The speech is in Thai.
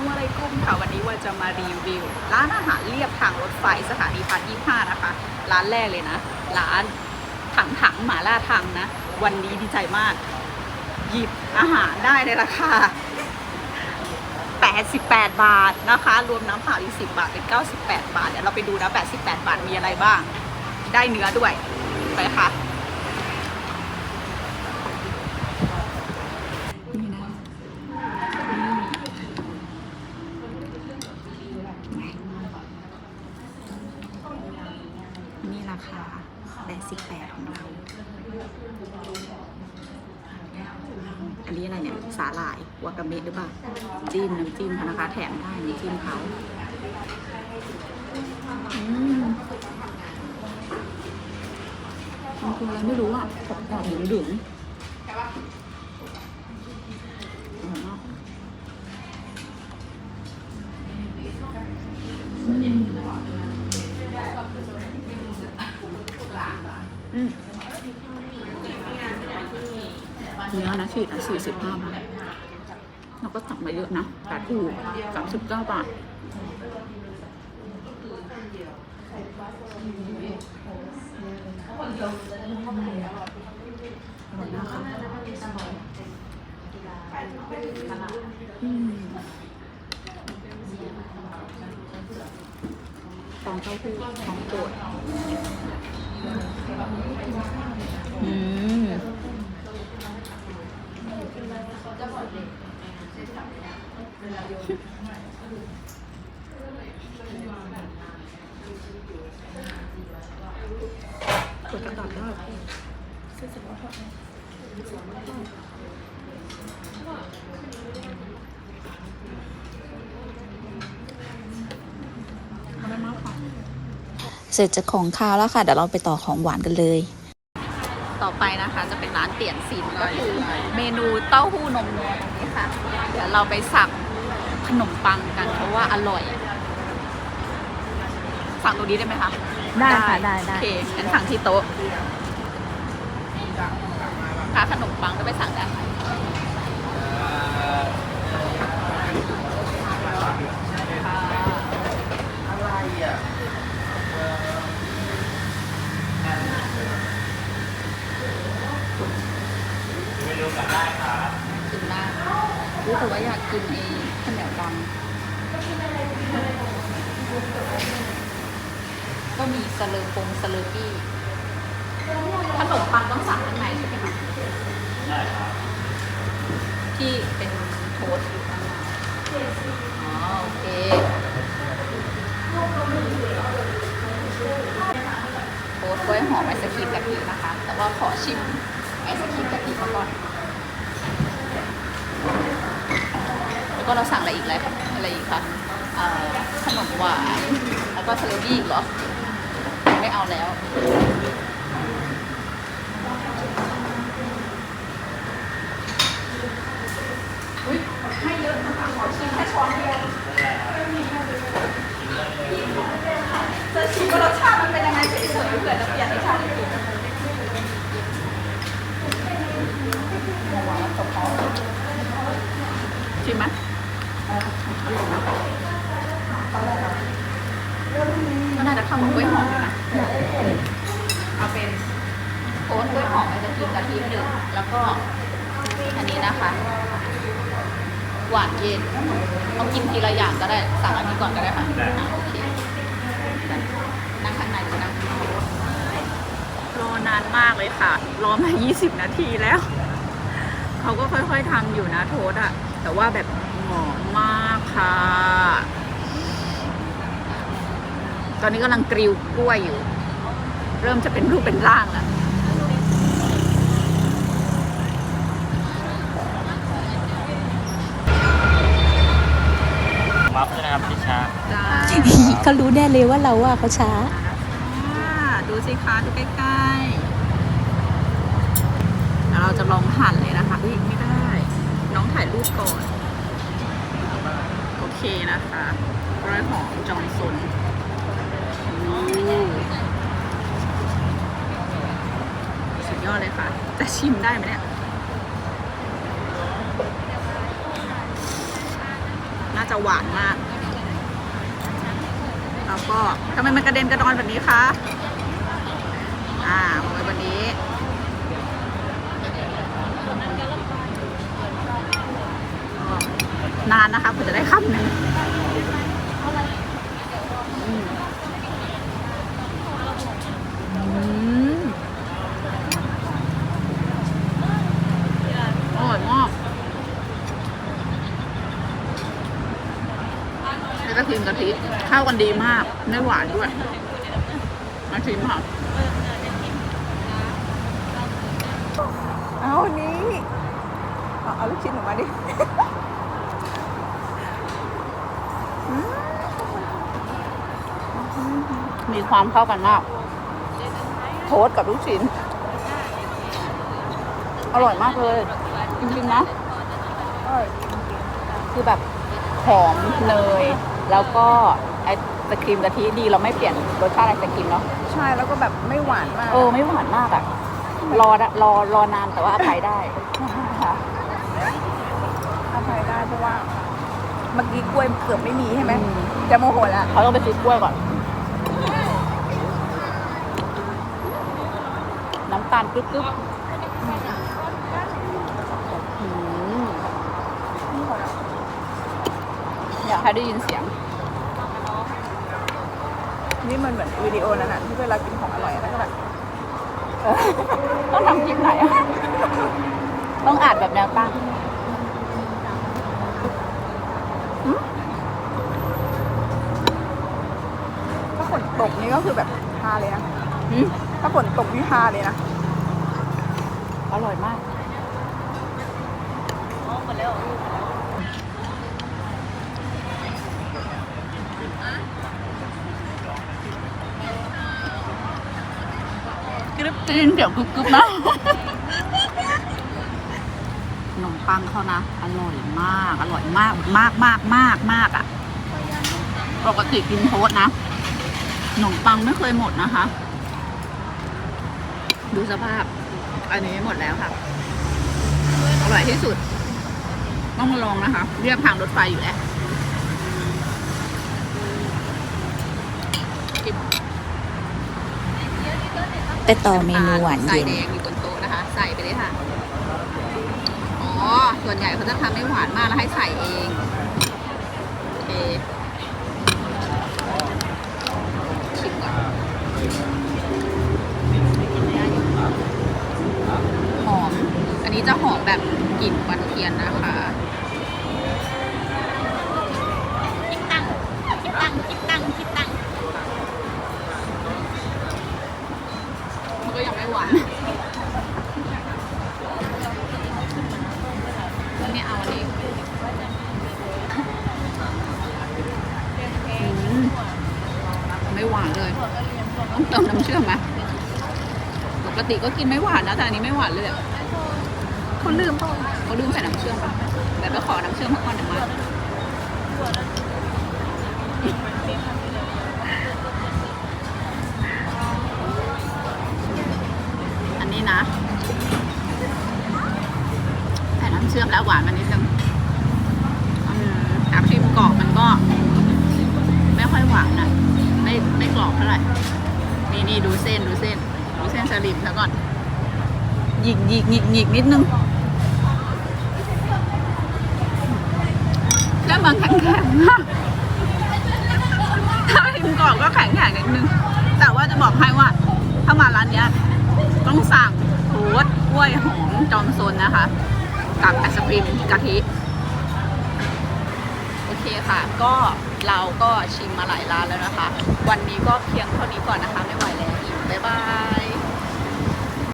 ลามอะไรกุ้มค่ะ วันนี้ว่าจะมารีวิว ร้านอาหารเรียบทางรถไฟสถานีพายี่ห้านะคะ ร้านแรกเลยนะ ร้านถังถังหมาล่าทังนะ วันนี้ดีใจมาก หยิบอาหารได้ในราคา 88 บาทนะคะ รวมน้ำเปล่าอีก 10 บาท เป็น 98 บาท เดี๋ยวเราไปดูนะ 88 บาทมีอะไรบ้าง ได้เนื้อด้วย ไปค่ะ นี่ราคา 88 ของเรา อันนี้อะไรเนี่ย สาหร่ายวากาเมะหรือเปล่า จิ้มน้ำจิ้มนะคะ แถมได้น้ำจิ้มเขาอืมมันคืออะไรไม่รู้อะกรอบๆหดึงๆ เนื้นะขีดละสี่สิบห้าบาทเราก็สั่งมาเยอะนะแปดอู่สามสิบเก้าบาทอร่อยมากค่ะฟองเต้าหู้ของโปรดอืม กดจะตอบได้ทำไมมากค่ะเสร็จจากของคาวแล้วค่ะ เดี๋ยวเราไปต่อของหวานกันเลย ต่อไปนะคะจะเป็นร้านเตียนซินก็คือเมนูเต้าหู้นมนัวตรงนี้ค่ะ เดี๋ยวเราไปสั่งขนมปังกันเพราะว่าอร่อย สั่งตรงนี้ได้ไหมคะได้ค่ะได้ได้ โอเคงั้นสั่งที่โต๊ะค่าขนมปังก็ไปสั่งได้ค่ะกินได้ รู้แต่ว่าอยากกินไอ้ข้าวเหนียวดำก็มีสเลอปงสเลอปี้ขนมปังต้องสั่งข้างในใช่ไหมคะได้ครับที่เป็นโทสต์อยู่ข้างในอ๋อโอเคโทสต์กล้วยหอมไอศครีมกะทินะคะ แต่ว่าขอชิมไอศครีมกะทิมาก่อน แล้ว ก็เราสั่งอะไรอีกอะไรคะอะไรอีกคะขนมหวานแล้วก็เทเลบี้อีกเหรอ ไม่เอาแล้วอุ๊ยให้เยอะนะคะขอชิมแค่ช้อนเดียวจะชิมว่ารสชาติมันเป็นยังไงเฉยๆเผื่อจะเปลี่ยนรสชาติอีกชิมไหมก็ น่าจะเข้ากับกล้วยหอมอยู่นะเอาเป็นโอ๊ตกล้วยหอมไอศกรีมกะทิหนึ่งแล้วก็อันนี้นะคะ หวานเย็นเอากินทีละอย่างก็ได้สั่งอันนี้ก่อนก็ได้ค่ะอะโอเคนั่งข้างในหรือนั่งข้างนอกรอนานมากเลยค่ะ รอมา 20 นาทีแล้ว เขาก็ค่อยๆทำอยู่นะโทษอะแต่ว่าแบบหอมมากค่ะ ตอนนี้กำลังกริวกล้วยอยู่ เริ่มจะเป็นรูปเป็นร่างแล้วมัฟใช่ไหมครับพี่ช้าจ้าเขารู้แน่เลยว่าเราว่าเขาช้าอ่าดูสิคะดูใกล้ๆแล้วเราจะลองหั่นเลยนะคะอุ้ยไม่ได้ น้องถ่ายรูปก่อน โอเคนะคะร้อยหอมจอมซนอู้ สุดยอดเลยค่ะ จะชิมได้ไหมเนี่ย น่าจะหวานมาก แล้วก็ทำไมมันกระเด็นกระดอนแบบนี้คะ อ่าวางไว้บนนี้นานนะคะคุณจะได้คำหนึ่งอืมอืมอร่อยมาก แล้วก็ครีมกะทิเข้ากันดีมากไม่หวานด้วย มาชิมค่ะเอาอันนี้เอาลูกชิ้นออกมาดิมีความเข้ากันมาก โทสกับลูกชิ้น อร่อยมากเลย จริงๆนะ คือแบบหอมเนย แล้วก็ไอศครีมกะทิดีเราไม่เปลี่ยนรสชาติไอศครีมเนาะใช่แล้วก็แบบไม่หวานมาก เออไม่หวานมากอะรอรอรอนานแต่ว่าอภัยได้ค่ะอภัยได้เพราะว่าเมื่อกี้กล้วยเกือบไม่มีใช่ไหมอืมจะโมโหแล้วเขาต้องไปซื้อกล้วยก่อน น้ำตาลกรึบๆอืม อยากให้ได้ยินเสียง นี่มันเหมือนวิดีโอนั้นอะที่เวลากินของอร่อยแล้วก็แบบต้องทำคลิปไหนอะต้องอ่านแบบแนวตั้งถ้าฝนตกนี่ก็คือแบบฮาเลยนะอืมถ้าฝนตกนี่ฮาเลยนะ อร่อยมากกรึ บกินเดี๋ยวกรึบกรึบนะขนมปังเขานะ อร่อยมาก อร่อยมากมากมากมากมากอะปกติกินโทสต์นะขนมปังไม่เคยหมดนะคะ ดูสภาพ อันนี้หมดแล้วค่ะ อร่อยที่สุด ต้องมาลองนะคะ เรียบทางรถไฟอยู่แล้ว ไปต่อเมนูหวานใส่เย็นแดงอยู่บนโต๊ะนะคะ ใส่ไปเลยค่ะ อ๋อ ส่วนใหญ่เขาจะทำไม่หวานมากแล้วให้ใส่เอง โอเค ชิมก่อนหอม อันนี้จะหอมแบบกลิ่นวันเทียนนะคะ ติก็กินไม่หวานนะแต่อันนี้ไม่หวานเลยอะเขาลืมเปล่าเขาลืมใส่น้ำเชื่อมปะแต่ไปขอน้ำเชื่อมมาก่อนเดี๋ยวมาอันนี้นะใส่น้ำเชื่อมแล้วหวานมานิดนึงอืมแอบชิมกรอบมันก็ ไม่ค่อยหวานนะไม่ไม่กรอบเท่าไหร่นี่นี่ดูเส้นดูเส้น ดูเส้นสลิมซะก่อน หยิกหยิกหยิกหยิกนิดนึงแล้วมันแข็งแข็งๆมากถ้าพิมพ์กรอบก็แข็งแข็งๆนิดนึง แต่ว่าจะบอกให้ว่า ถ้ามาร้านเนี้ยต้องสั่งโทสต์กล้วยหอมจอมซนนะคะ กับไอศครีมกะทิโอเคค่ะ ก็เราก็ชิมมาหลายร้านแล้วนะคะ วันนี้ก็เพียงเท่านี้ก่อนนะคะ ไม่ไหวแล้ว 拜拜。